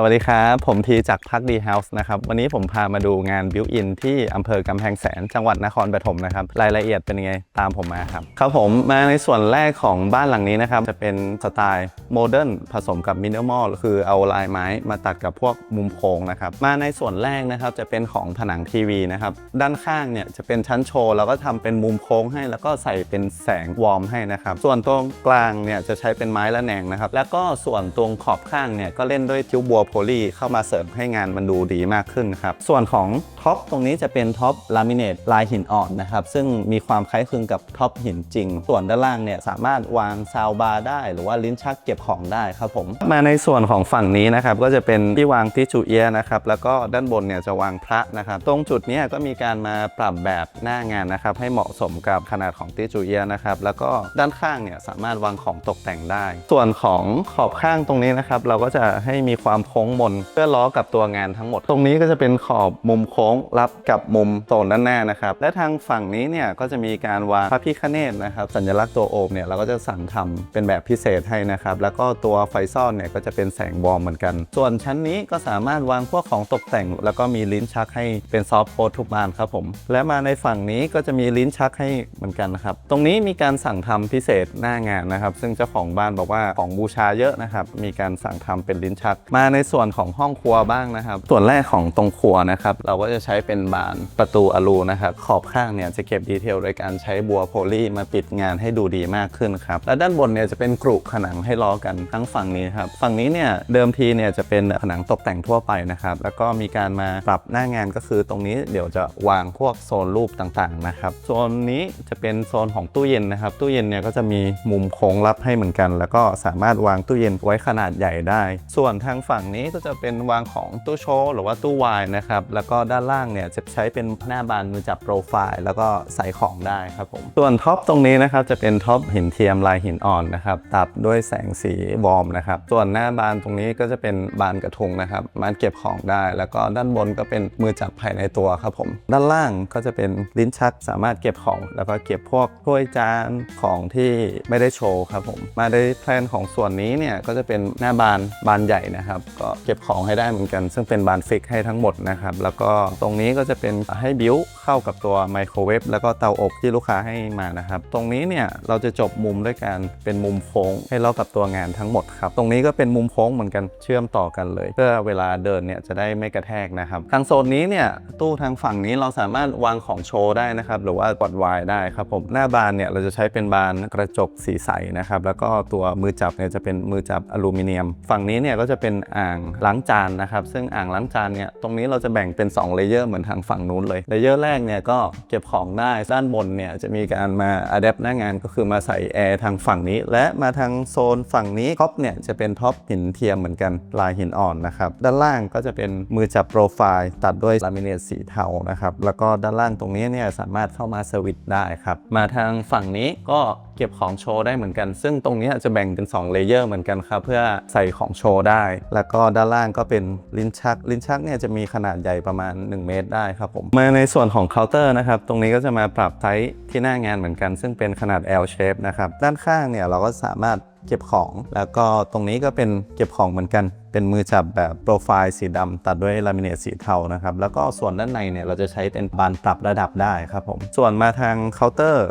สวัสดีครับ ผมทีจากพักดีเฮาส์นะครับ วันนี้ผมพามาดูงานบิวอินที่อำเภอกำแพงแสนจังหวัดนครปฐมนะครับ รายละเอียดเป็นยังไงตามผมมาครับ ครับผมมาในส่วนแรกของบ้านหลังนี้นะครับ จะเป็นสไตล์โมเดิร์นผสมกับมินิมอลคือเอาลายไม้มาตัดกับพวกมุมโค้งนะครับ มาในส่วนแรกนะครับจะเป็นของผนังทีวีนะครับ ด้านข้างเนี่ยจะเป็นชั้นโชว์แล้วก็ทำเป็นมุมโค้งให้ แล้วก็ใส่เป็นแสงวอร์มให้นะครับ ส่วนตรงกลางเนี่ยจะใช้เป็นไม้ละแหนงนะครับ แล้วก็ส่วนตรงขอบข้างเนี่ยก็เล่นด้วยทิวบัวโพลีเข้ามาเสริมให้งานมันดูดีมากขึ้นครับ ส่วนของท็อปตรงนี้จะเป็นท็อปลามิเนตลายหินอ่อนนะครับ ซึ่งมีความคล้ายคลึงกับท็อปหินจริง ส่วนด้านล่างเนี่ยสามารถวางซาวบาร์ได้ หรือว่าลิ้นชักเก็บของได้ครับผม มาในส่วนของฝั่งนี้นะครับก็จะเป็นที่วางทิชชูเอียนะครับแล้วก็ด้านบนเนี่ยจะวางพระนะครับตรงจุดนี้ก็มีการมาปรับแบบหน้างานนะครับให้เหมาะสมกับขนาดของทิชชูเอียนะครับแล้วก็ด้านข้างเนี่ยสามารถวางของตกแต่งได้ ส่วนของขอบข้างตรงนี้นะครับเราก็จะให้มีความโคงมน เพื่อล้อกับตัวงานทั้งหมด ตรงนี้ก็จะเป็นขอบมุมโค้งรับกับมุมโซนด้านหน้านะครับ และทางฝั่งนี้เนี่ยก็จะมีการวางพระพิฆเนศนะครับ สัญลักษณ์ตัวโอมเนี่ยเราก็จะสั่งทำเป็นแบบพิเศษให้นะครับ แล้วก็ตัวไฟซ่อนเนี่ยก็จะเป็นแสงวอร์มเหมือนกัน ส่วนชั้นนี้ก็สามารถวางพวกของตกแต่ง แล้วก็มีลิ้นชักให้เป็นซอฟต์โพสทุกบานครับผม และมาในฝั่งนี้ก็จะมีลิ้นชักให้เหมือนกันนะครับ ตรงนี้มีการสั่งทำพิเศษหน้างานนะครับ ซึ่งเจ้าของบ้านบอกว่าของบูชาเยอะนะครับ มีการสั่งทำเป็นลิ้นชัก มาในในส่วนของห้องครัวบ้างนะครับ ส่วนแรกของตรงครัวนะครับ เราก็จะใช้เป็นบานประตูอลูนะครับ ขอบข้างเนี่ยจะเก็บดีเทลโดยการใช้บัวโพลีมาปิดงานให้ดูดีมากขึ้นครับ และด้านบนเนี่ยจะเป็นกรุผนังให้ล้อกันทั้งฝั่งนี้ครับ ฝั่งนี้เนี่ยเดิมทีเนี่ยจะเป็นผนังตกแต่งทั่วไปนะครับ แล้วก็มีการมาปรับหน้างานก็คือตรงนี้เดี๋ยวจะวางพวกโซนรูปต่างๆนะครับ โซนนี้จะเป็นโซนของตู้เย็นนะครับ ตู้เย็นเนี่ยก็จะมีมุมโค้งรับให้เหมือนกัน แล้วก็สามารถวางตู้เย็นไว้ขนาดใหญ่ได้ ส่วนทางฝั่งนี้ก็จะเป็นวางของตู้โชว์หรือว่าตู้วายนะครับ แล้วก็ด้านล่างเนี่ยจะใช้เป็นหน้าบานมือจับโปรไฟล์แล้วก็ใส่ของได้ครับผม ส่วนท็อปตรงนี้นะครับจะเป็นท็อปหินเทียมลายหินอ่อนนะครับตัดด้วยแสงสีวอร์มนะครับ ส่วนหน้าบานตรงนี้ก็จะเป็นบานกระทุงนะครับมันเก็บของได้ แล้วก็ด้านบนก็เป็นมือจับภายในตัวครับผม ด้านล่างก็จะเป็นลิ้นชักสามารถเก็บของ แล้วก็เก็บพวกถ้วยจานของที่ไม่ได้โชว์ครับผม มาในแพลนของส่วนนี้เนี่ยก็จะเป็นหน้าบานบานใหญ่นะครับก็เก็บของให้ได้เหมือนกัน ซึ่งเป็นบานฟิกให้ทั้งหมดนะครับ แล้วก็ตรงนี้ก็จะเป็นให้บิวเข้ากับตัวไมโครเวฟแล้วก็เตาอบที่ลูกค้าให้มานะครับ ตรงนี้เนี่ยเราจะจบมุมด้วยการเป็นมุมโค้งให้เรากับตัวงานทั้งหมดครับ ตรงนี้ก็เป็นมุมโค้งเหมือนกันเชื่อมต่อกันเลย เพื่อเวลาเดินเนี่ยจะได้ไม่กระแทกนะครับ ทางโซนนี้เนี่ยตู้ทางฝั่งนี้เราสามารถวางของโชว์ได้นะครับหรือว่ากดวายได้ครับผมหน้าบานเนี่ยเราจะใช้เป็นบานกระจกสีใสนะครับแล้วก็ตัวมือจับเนี่ยจะเป็นมือจับอลูมิเนียม ฝั่งนี้เนี่ยก็จะเป็นอ่างล้างจานนะครับ ซึ่งอ่างล้างจานเนี่ยตรงนี้เราจะแบ่งเป็น2เลเยอร์เหมือนทางฝั่งนู้นเลยเลเยอร์แรกเนี่ยก็เก็บของได้ด้านบนเนี่ยจะมีการมาอัดแอปหน้างานก็คือมาใส่แอร์ทางฝั่งนี้ และมาทางโซนฝั่งนี้ท็อปเนี่ยจะเป็นท็อปหินเทียมเหมือนกันลายหินอ่อนนะครับด้านล่างก็จะเป็นมือจับโปรไฟล์ตัดด้วยลามิเนตสีเทานะครับแล้วก็ด้านล่างตรงนี้เนี่ยสามารถเข้ามาสวิตได้ครับมาทางฝั่งนี้ก็เก็บของโชว์ได้เหมือนกัน ซึ่งตรงนี้จะแบ่งเป็น2เลเยอร์เหมือนกันครับเพื่อใส่ของโชว์ได้ แล้วก็็ด้านล่างก็เป็นลิ้นชัก ลิ้นชักเนี่ยจะมีขนาดใหญ่ประมาณ 1 เมตรได้ครับผมมาในส่วนของเคาน์เตอร์นะครับตรงนี้ก็จะมาปรับไซส์ที่หน้างานเหมือนกัน ซึ่งเป็นขนาด L shape นะครับด้านข้างเนี่ยเราก็สามารถเก็บของ แล้วก็ตรงนี้ก็เป็นเก็บของเหมือนกัน เป็นมือจับแบบโปรไฟล์สีดำตัดด้วยลามิเนตสีเทานะครับแล้วก็ส่วนด้านในเนี่ยเราจะใช้เป็นบานปรับระดับได้ครับผมส่วนมาทางเคาน์เตอร์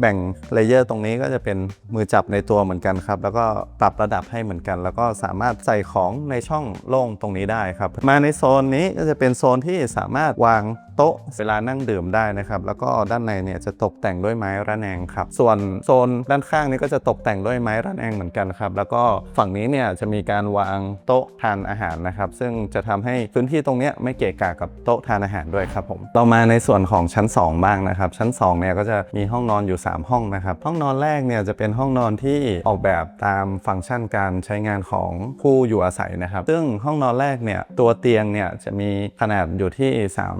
แบ่งเลเยอร์ตรงนี้ก็จะเป็นมือจับในตัวเหมือนกันครับ แล้วก็ปรับระดับให้เหมือนกัน แล้วก็สามารถใส่ของในช่องโล่งตรงนี้ได้ครับ มาในโซนนี้ก็จะเป็นโซนที่สามารถวางโต๊ะเวลานั่งดื่มได้นะครับ แล้วก็ด้านในเนี่ยจะตกแต่งด้วยไม้ระแนงครับ ส่วนโซนด้านข้างนี้ก็จะตกแต่งด้วยไม้ระแนงเหมือนกันครับ แล้วก็ฝั่งนี้เนี่ยจะมีการวางโต๊ะทานอาหารนะครับ ซึ่งจะทำให้พื้นที่ตรงนี้ไม่เกะกะกับโต๊ะทานอาหารด้วยครับผม ต่อมาในส่วนของชั้น 2 บ้างนะครับ ชั้น2เนี่ยก็จะมีห้องนอนอยู่3 ห้องนะครับ ห้องนอนแรกเนี่ยจะเป็นห้องนอนที่ออกแบบตามฟังก์ชันการใช้งานของผู้อยู่อาศัยนะครับ ซึ่งห้องนอนแรกเนี่ยตัวเตียงเนี่ยจะมีขนาดอยู่ที่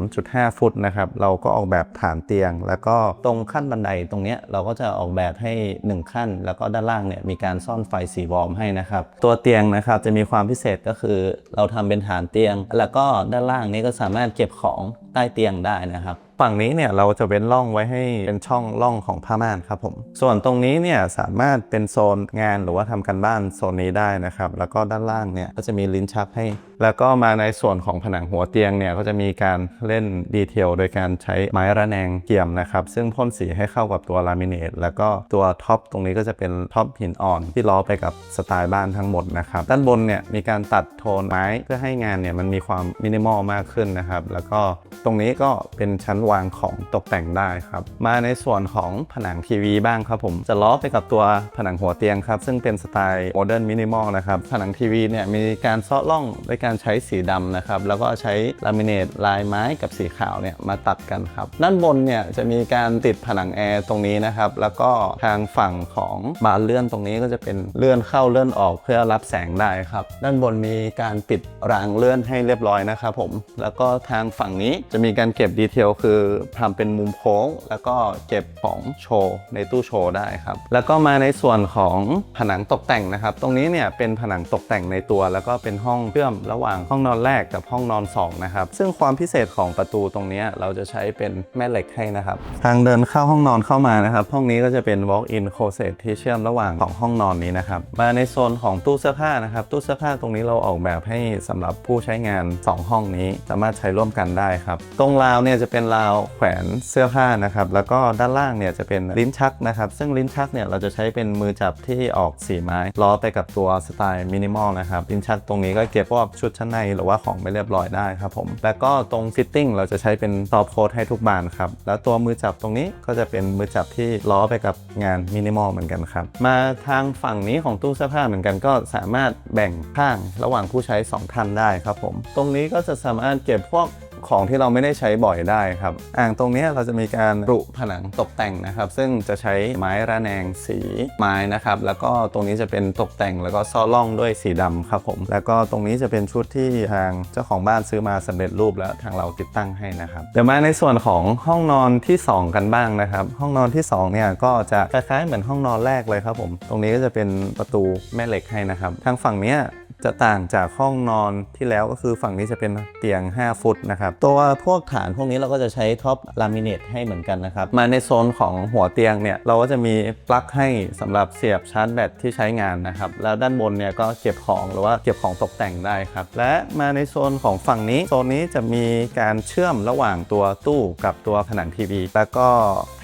3.5 ฟุตนะครับเราก็ออกแบบฐานเตียง แล้วก็ตรงขั้นบันไดตรงเนี้ยเราก็จะออกแบบให้ 1 ขั้น แล้วก็ด้านล่างเนี่ยมีการซ่อนไฟสีวอร์มให้นะครับ ตัวเตียงนะครับจะมีความพิเศษก็คือเราทำเป็นฐานเตียง แล้วก็ด้านล่างนี้ก็สามารถเก็บของใต้เตียงได้นะครับ ฝั่งนี้เนี่ยเราจะเว้นร่องไว้ให้เป็นช่องร่องของผ้าม่านครับผม ส่วนตรงนี้เนี่ยสามารถเป็นโซนงานหรือว่าทำกันบ้านโซนนี้ได้นะครับ แล้วก็ด้านล่างเนี่ยก็จะมีลิ้นชักให้ แล้วก็มาในส่วนของผนังหัวเตียงเนี่ยก็จะมีการเล่นดีเทลโดยการใช้ไม้ระแนงเกี่ยมนะครับ ซึ่งพ่นสีให้เข้ากับตัวลามิเนตแล้วก็ตัวท็อปตรงนี้ก็จะเป็นท็อปหินอ่อนที่ล้อไปกับสไตล์บ้านทั้งหมดนะครับ ด้านบนเนี่ยมีการตัดโทนไม้เพื่อให้งานเนี่ยมันมีความมินิมอลมากขึ้นนะครับ แล้วก็ตรงนี้ก็เป็นชั้นวางของตกแต่งได้ครับ มาในส่วนของผนังทีวีบ้างครับผม จะล้อไปกับตัวผนังหัวเตียงครับ ซึ่งเป็นสไตล์โมเดิร์นมินิมอลนะครับ ผนังทีวีเนี่ยมีการซาะร่องด้วยการใช้สีดำนะครับ แล้วก็ใช้ลามิเนตลายไม้กับสีขาวเนี่ยมาตัดกันครับ ด้านบนเนี่ยจะมีการติดผนังแอร์ตรงนี้นะครับ แล้วก็ทางฝั่งของบานเลื่อนตรงนี้ก็จะเป็นเลื่อนเข้าเลื่อนออกเพื่อรับแสงได้ครับ ด้านบนมีการปิดรางเลื่อนให้เรียบร้อยนะครับผม แล้วก็ทางฝั่งนี้จะมีการเก็บดีเทลคือทำเป็นมุมโค้ง แล้วก็เก็บของโชว์ในตู้โชว์ได้ครับ แล้วก็มาในส่วนของผนังตกแต่งนะครับ ตรงนี้เนี่ยเป็นผนังตกแต่งในตัว แล้วก็เป็นห้องเชื่อมระหว่างห้องนอนแรกกับห้องนอนสองนะครับ ซึ่งความพิเศษของประตูตรงนี้เราจะใช้เป็นแม่เหล็กให้นะครับ ทางเดินเข้าห้องนอนเข้ามานะครับ ห้องนี้ก็จะเป็น walk-in closet ที่เชื่อมระหว่างของห้องนอนนี้นะครับ มาในโซนของตู้เสื้อผ้านะครับ ตู้เสื้อผ้าตรงนี้เราออกแบบให้สำหรับผู้ใช้งาน 2 ห้องนี้สามารถใช้ร่วมกันได้ครับ ตรงราวเนี่ยจะเป็นราวแขวนเสื้อผ้านะครับ แล้วก็ด้านล่างเนี่ยจะเป็นลิ้นชักนะครับ ซึ่งลิ้นชักเนี่ยเราจะใช้เป็นมือจับที่ออกสีไม้ล้อไปกับตัวสไตล์มินิมอลนะครับ ลิ้นชักตรงนี้ก็เก็บพวกชุดชั้นในหรือว่าของไม่เรียบร้อยได้ครับผม แล้วก็ตรงฟิตติ้งเราจะใช้เป็นซอฟโค้ดให้ทุกบานครับ แล้วตัวมือจับตรงนี้ก็จะเป็นมือจับที่ล้อไปกับงานมินิมอลเหมือนกันครับ มาทางฝั่งนี้ของตู้เสื้อผ้าเหมือนกันก็สามารถแบ่งข้างระหว่างผู้ใช้สองท่านได้ครับผม ตรงนี้ก็จะสามารถเก็บพวก ของที่เราไม่ได้ใช้บ่อยได้ครับ อ่างตรงนี้เราจะมีการรุผนังตกแต่งนะครับ ซึ่งจะใช้ไม้ระแนงสีไม้นะครับ แล้วก็ตรงนี้จะเป็นตกแต่งแล้วก็ซ่อล่องด้วยสีดำครับผม แล้วก็ตรงนี้จะเป็นชุดที่ทางเจ้าของบ้านซื้อมาสำเร็จรูปแล้วทางเราติดตั้งให้นะครับ เดี๋ยวมาในส่วนของห้องนอนที่ 2 กันบ้างนะครับ ห้องนอนที่2เนี่ยก็จะคล้ายๆเหมือนห้องนอนแรกเลยครับผม ตรงนี้ก็จะเป็นประตูแม่เหล็กให้นะครับ ทางฝั่งเนี้ย จะต่างจากห้องนอนที่แล้วก็คือฝั่งนี้จะเป็นเตียง 5 ฟุตนะครับ ตัวพวกฐานพวกนี้เราก็จะใช้ท็อปลามิเนตให้เหมือนกันนะครับ มาในโซนของหัวเตียงเนี่ยเราก็จะมีปลั๊กให้สำหรับเสียบชาร์จแบตที่ใช้งานนะครับ แล้วด้านบนเนี่ยก็เก็บของหรือว่าเก็บของตกแต่งได้ครับ และมาในโซนของฝั่งนี้ โซนนี้จะมีการเชื่อมระหว่างตัวตู้กับตัวผนังทีวี แล้วก็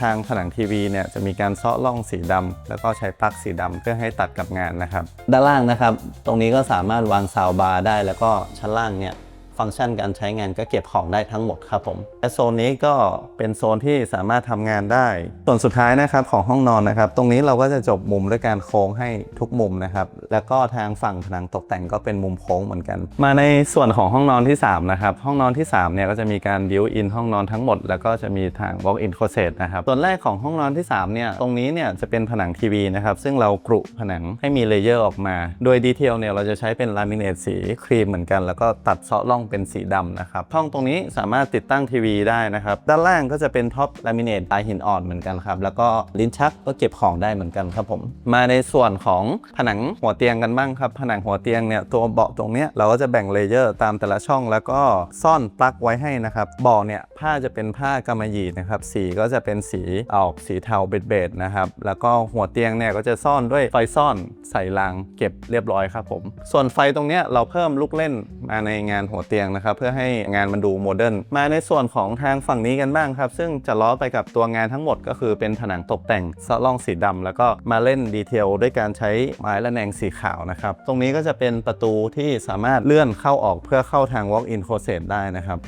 ทางผนังทีวีเนี่ยจะมีการเซาะร่องสีดำแล้วก็ใช้ปลั๊กสีดำเพื่อให้ตัดกับงานนะครับ ด้านล่างนะครับ ตรงนี้ก็สามารถวางซาวบาร์ได้ แล้วก็ชั้นล่างเนี่ย ฟังก์ชันการใช้งานก็เก็บของได้ทั้งหมดครับผมและโซนนี้ก็เป็นโซนที่สามารถทำงานได้ ส่วนสุดท้ายนะครับของห้องนอนนะครับ ตรงนี้เราก็จะจบมุมด้วยการโค้งให้ทุกมุมนะครับ แล้วก็ทางฝั่งผนังตกแต่งก็เป็นมุมโค้งเหมือนกัน มาในส่วนของห้องนอนที่ 3 นะครับ ห้องนอนที่3เนี่ยก็จะมีการบิวอินห้องนอนทั้งหมด แล้วก็จะมีทาง walk in closet นะครับส่วนแรกของห้องนอนที่3เนี่ยตรงนี้เนี่ยจะเป็นผนังทีวีนะครับซึ่งเรากรุผนังให้มีเลเยอร์ออกมา โดยดีเทลเนี่ยเราจะใช้เป็นลามิเนตสีครีมเหมือนกัน แล้วก็ตัดเซาะร่องเป็นสีดำนะครับห้องตรงนี้สามารถติดตั้งทีวีได้นะครับ ด้านล่างก็จะเป็นท็อปลามิเนตลายหินอ่อนเหมือนกันครับ แล้วก็ลิ้นชักก็เก็บของได้เหมือนกันครับผม มาในส่วนของผนังหัวเตียงกันบ้างครับ ผนังหัวเตียงเนี่ยตัวเบาะตรงเนี้ยเราก็จะแบ่งเลเยอร์ตามแต่ละช่องแล้วก็ซ่อนปลั๊กไว้ให้นะครับเบาะเนี่ยผ้าจะเป็นผ้ากำมะหยี่นะครับสีก็จะเป็นสีออกสีเทาเบดๆนะครับแล้วก็หัวเตียงเนี่ยก็จะซ่อนด้วยไฟซ่อนใส่รางเก็บเรียบร้อยครับผม ส่วนไฟตรงเนี้ยเราเพิ่มลูกเล่นมาในงานหัวเตียงนะครับเพื่อให้งานมันดูโมเดิร์นมาในส่วนของทางฝั่งนี้กันบ้างครับ ซึ่งจะล้อไปกับตัวงานทั้งหมดก็คือเป็นผนังตกแต่งซะล่องสีดำแล้วก็มาเล่นดีเทลด้วยการใช้ไม้ระแนงสีขาวนะครับตรงนี้ก็จะเป็นประตูที่สามารถเลื่อนเข้าออกเพื่อเข้าทาง walk in closet ได้นะครับ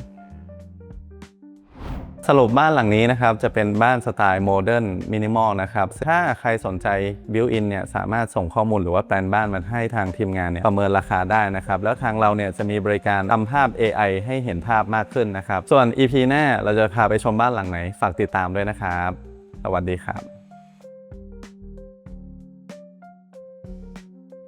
สรุปบ้านหลังนี้นะครับจะเป็นบ้านสไตล์โมเดิร์นมินิมอลนะครับถ้าใครสนใจบิวอินเนี่ยสามารถส่งข้อมูลหรือว่าแปลนบ้านมาให้ทางทีมงานเนี่ยประเมินราคาได้นะครับแล้วทางเราเนี่ยจะมีบริการทำภาพ AI ให้เห็นภาพมากขึ้นนะครับส่วน EP หน้าเราจะพาไปชมบ้านหลังไหนฝากติดตามด้วยนะครับ สวัสดีครับ